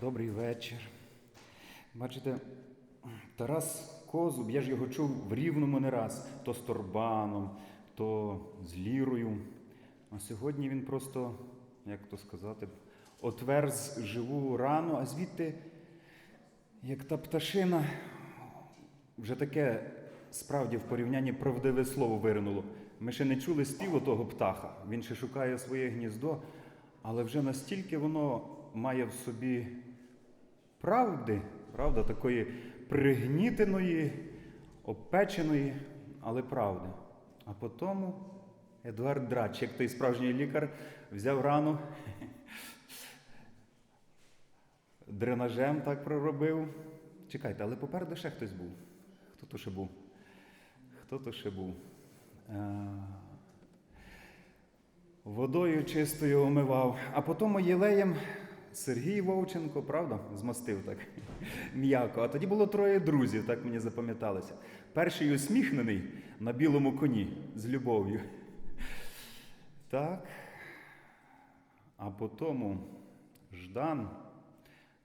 Добрий вечір. Бачите, Тарас Козуб, я ж його чув в рівному не раз, то з Торбаном, то з Лірою. А сьогодні він просто, як то сказати, отверз живу рану, а звідти, як та пташина, вже таке справді в порівнянні правдиве слово виринуло. Ми ще не чули співу того птаха. Він ще шукає своє гніздо, але вже настільки воно має в собі правди, правда, такої пригнітеної, обпеченої, але правди. А потім Едуард Драч, як той справжній лікар, взяв рану, дренажем так проробив. Чекайте, але попереду ще хтось був. Хто то ще був? Хто то ще був? Е, Водою чистою омивав, а потім єлеєм Сергій Вовченко, правда, змастив так м'яко. А тоді було троє друзів, так мені запам'яталося. Перший усміхнений на білому коні з любов'ю. Так. А потім Ждан,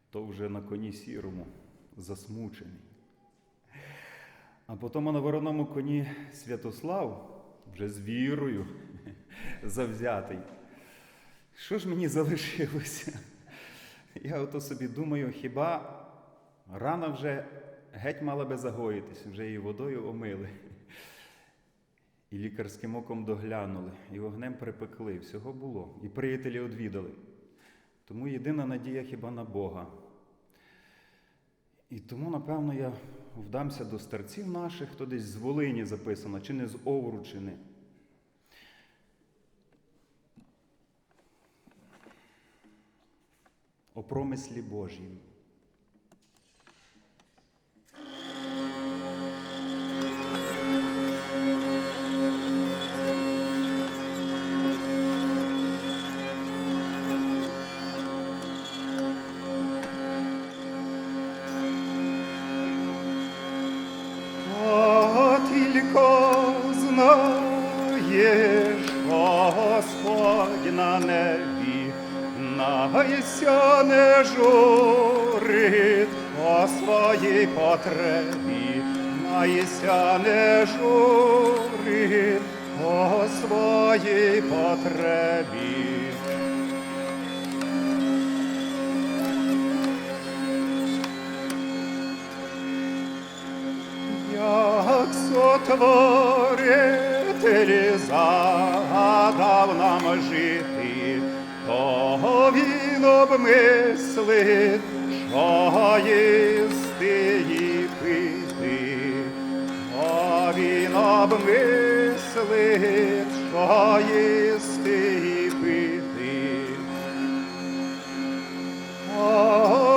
то вже на коні сірому, засмучений. А потім на вороному коні Святослав, вже з вірою, завзятий. Що ж мені залишилося? Я ото собі думаю, хіба рана вже геть мала би загоїтись, вже її водою омили. І лікарським оком доглянули, і вогнем припекли, всього було, і приятелі одвідали. Тому єдина надія хіба на Бога. І тому, напевно, я вдамся до старців наших, хто десь з Волині записано, чи не з Овручини. О промислі Божім. Найся не журить по своїй потребі, найся не журить по своїй потребі. Як сотворитель загадав нам жити, він обмислить, що їсти і пити, то він обмислить, що їсти і пити.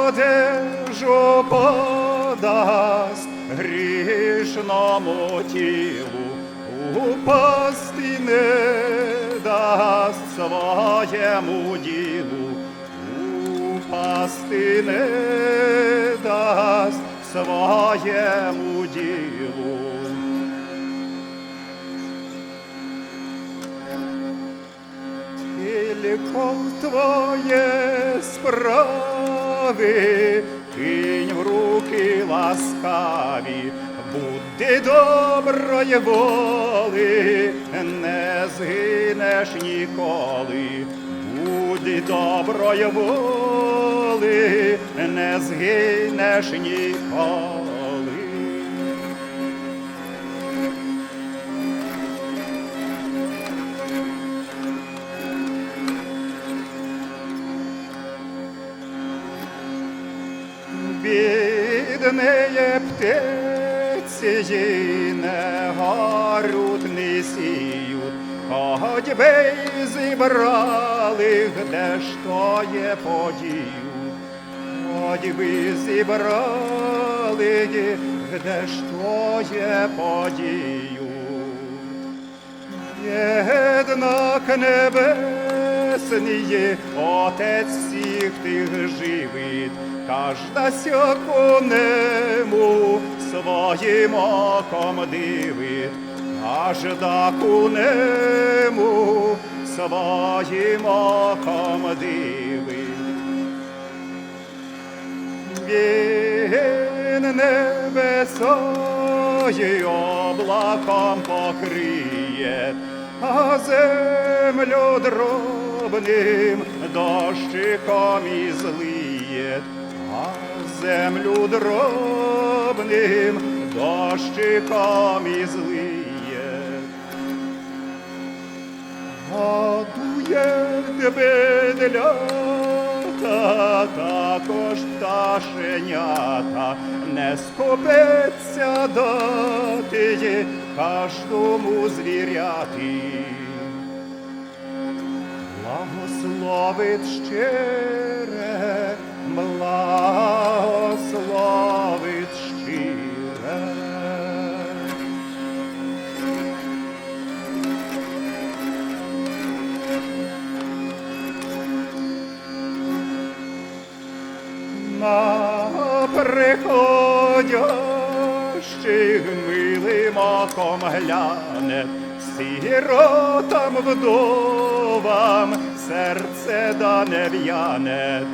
Одежу подасть грішному тілу, упасти не дасть своєму ділу, упасти не дасть своєму ділу. Тільки твоє справи, кинь в руки ласкаві, будь доброї воли, не згинеш ніколи, будь доброї воли, не згинеш ніколи. Біднеє птиці не горють, не сіють, хоч би зібрали, де ж то є подію, хоч би зібрали, де ж то є подію. Єднак небесний, Отець всіх тих живить, кожна сяку нему своїм оком дивить, аж да ку нему своїм оком дивить. небесої облаком покриє, а землю дробним дощиком і злиє, а землю дробним дощиком і злиє. Гадує бедлята, також пташенята, не скопеться дати кожному звіряти. Благословить щире, приходящих милим оком гляне, сиротам вдовам серце да не в'яне,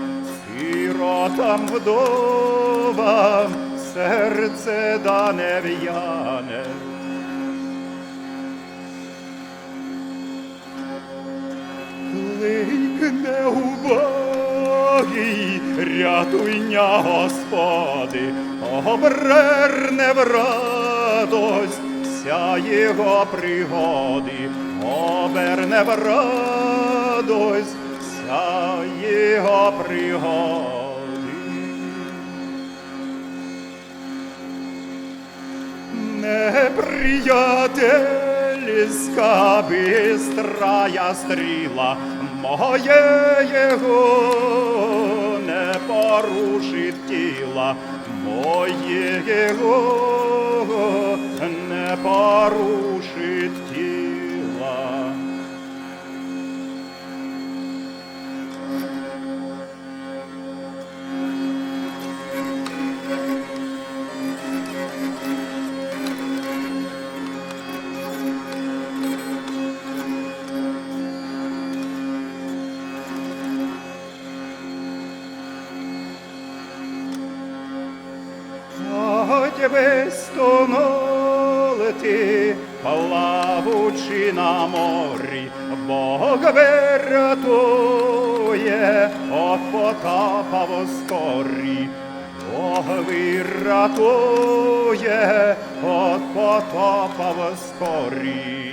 сиротам вдовам серце да не в'яне. Кликне убогий, рятуйня, Господи, оберне в радость вся його пригоди, оберне в радость вся його пригоди. Неприятельська бистрая стріла, моє його не порушить тіла, його не порушить тіла. Би стонолити, плавучи на морі, Бог вирятує от потопа воскорі. Бог вирятує от потопа воскорі.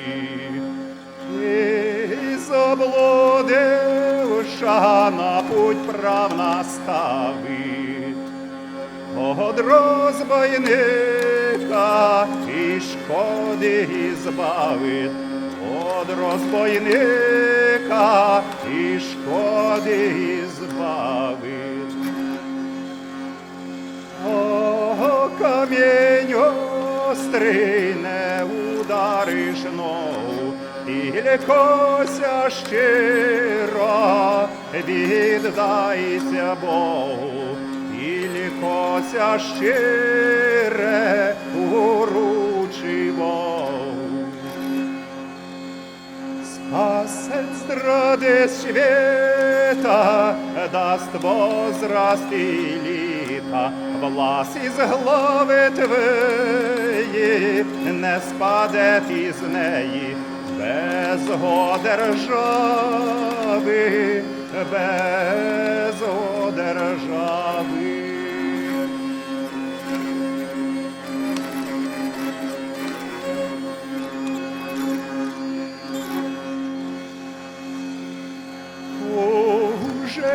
І заблудивша на путь прав наставить, От розбойника і шкоди збавить, От розбойника і шкоди збавить. О, камінь острий не удариш ногу, і лікося щиро, віддайся Богу, і лікося щире, уручи Богу. Спасет страды света, даст возраст и літа, влас із глави твої не спаде із неї, без держави, без держави.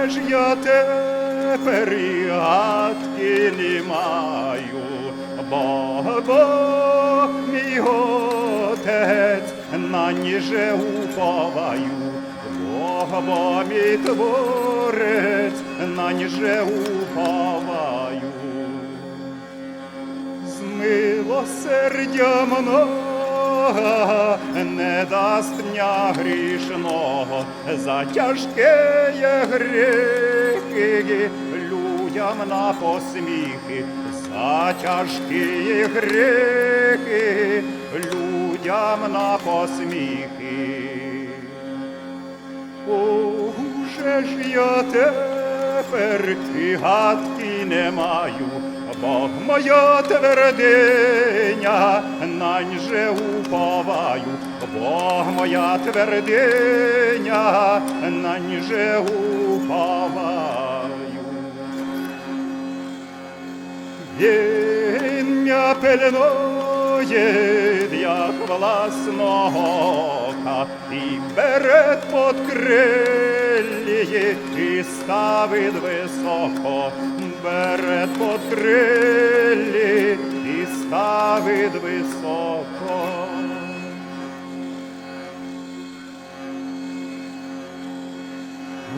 Ж я тепер гадки не маю, бо Бог мій отець на ніже уповаю, Бог бо мій творець на ніже уповаю з милосердя много не дасть дня грішного. За тяжке гріхи людям на посміхи, за тяжкі гріхи людям на посміхи. Уже ж я тепер і гадки не маю, Бог моя твердиня, нань же уповаю, Бог моя твердиня, нань же уповаю. Він м'я пильнує, як власного ока, і бере под крилі, і ставить високо, под крилі, і ставить високо.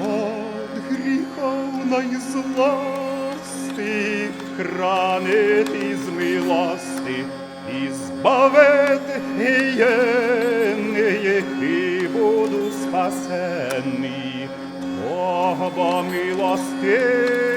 От гріхов найзлости, хранит із милости, і збавить єдиний, і буду спасений. Бог бо милостивий,